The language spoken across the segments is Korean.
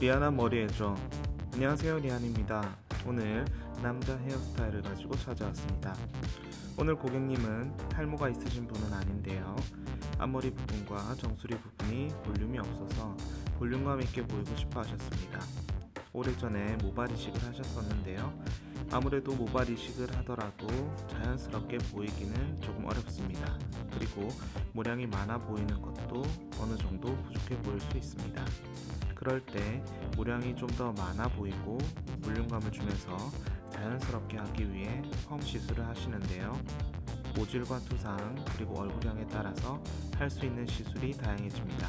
리아나 머리 해줘. 안녕하세요, 리안입니다. 오늘 남자 헤어스타일을 가지고 찾아왔습니다. 오늘 고객님은 탈모가 있으신 분은 아닌데요. 앞머리 부분과 정수리 부분이 볼륨이 없어서 볼륨감 있게 보이고 싶어 하셨습니다. 오래전에 모발 이식을 하셨었는데요. 아무래도 모발 이식을 하더라도 자연스럽게 보이기는 조금 어렵습니다. 그리고 모량이 많아 보이는 것도 어느 정도 부족해 보일 수 있습니다. 그럴 때 모량이 좀 더 많아 보이고 볼륨감을 주면서 자연스럽게 하기 위해 펌 시술을 하시는데요. 모질과 투상 그리고 얼굴형에 따라서 할 수 있는 시술이 다양해집니다.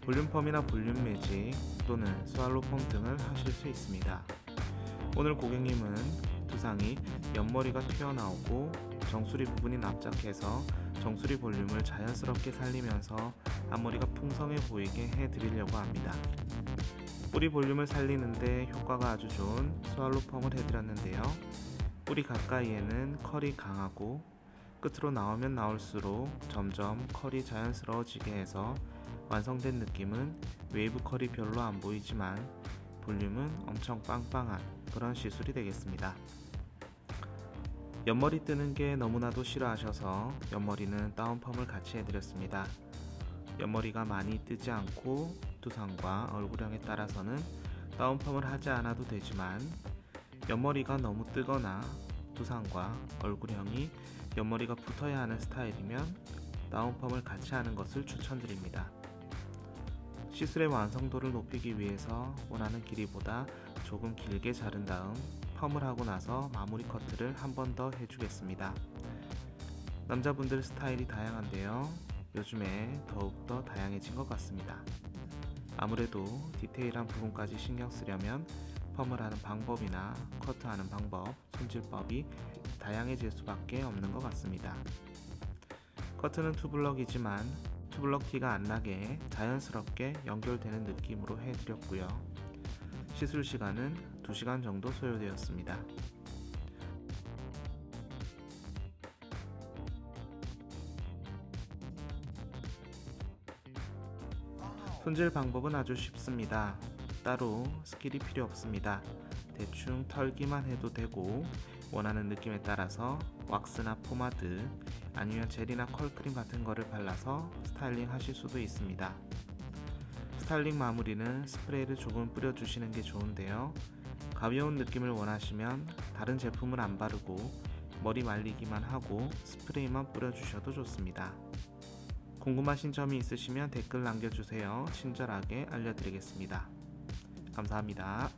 볼륨펌이나 볼륨 매직 또는 스왈로 펌 등을 하실 수 있습니다. 오늘 고객님은 두상이 옆머리가 튀어나오고 정수리 부분이 납작해서 정수리 볼륨을 자연스럽게 살리면서 앞머리가 풍성해 보이게 해드리려고 합니다. 뿌리 볼륨을 살리는데 효과가 아주 좋은 스왈로 펌을 해드렸는데요. 뿌리 가까이에는 컬이 강하고 끝으로 나오면 나올수록 점점 컬이 자연스러워지게 해서 완성된 느낌은 웨이브 컬이 별로 안 보이지만 볼륨은 엄청 빵빵한 그런 시술이 되겠습니다. 옆머리 뜨는 게 너무나도 싫어하셔서 옆머리는 다운펌을 같이 해드렸습니다. 옆머리가 많이 뜨지 않고 두상과 얼굴형에 따라서는 다운펌을 하지 않아도 되지만 옆머리가 너무 뜨거나 두상과 얼굴형이 옆머리가 붙어야 하는 스타일이면 다운펌을 같이 하는 것을 추천드립니다. 시술의 완성도를 높이기 위해서 원하는 길이보다 조금 길게 자른 다음 펌을 하고 나서 마무리 커트를 한 번 더 해주겠습니다. 남자분들 스타일이 다양한데요. 요즘에 더욱더 다양해진 것 같습니다. 아무래도 디테일한 부분까지 신경 쓰려면 펌을 하는 방법이나 커트하는 방법, 손질법이 다양해질 수밖에 없는 것 같습니다. 커트는 투블럭이지만 투블럭 티가 안 나게 자연스럽게 연결되는 느낌으로 해드렸고요. 시술 시간은 2시간 정도 소요되었습니다. 손질 방법은 아주 쉽습니다. 따로 스킬이 필요 없습니다. 대충 털기만 해도 되고 원하는 느낌에 따라서 왁스나 포마드 아니면 젤이나 컬크림 같은 거를 발라서 스타일링 하실 수도 있습니다. 스타일링 마무리는 스프레이를 조금 뿌려주시는 게 좋은데요. 가벼운 느낌을 원하시면 다른 제품을 안 바르고 머리 말리기만 하고 스프레이만 뿌려주셔도 좋습니다. 궁금하신 점이 있으시면 댓글 남겨주세요. 친절하게 알려드리겠습니다. 감사합니다.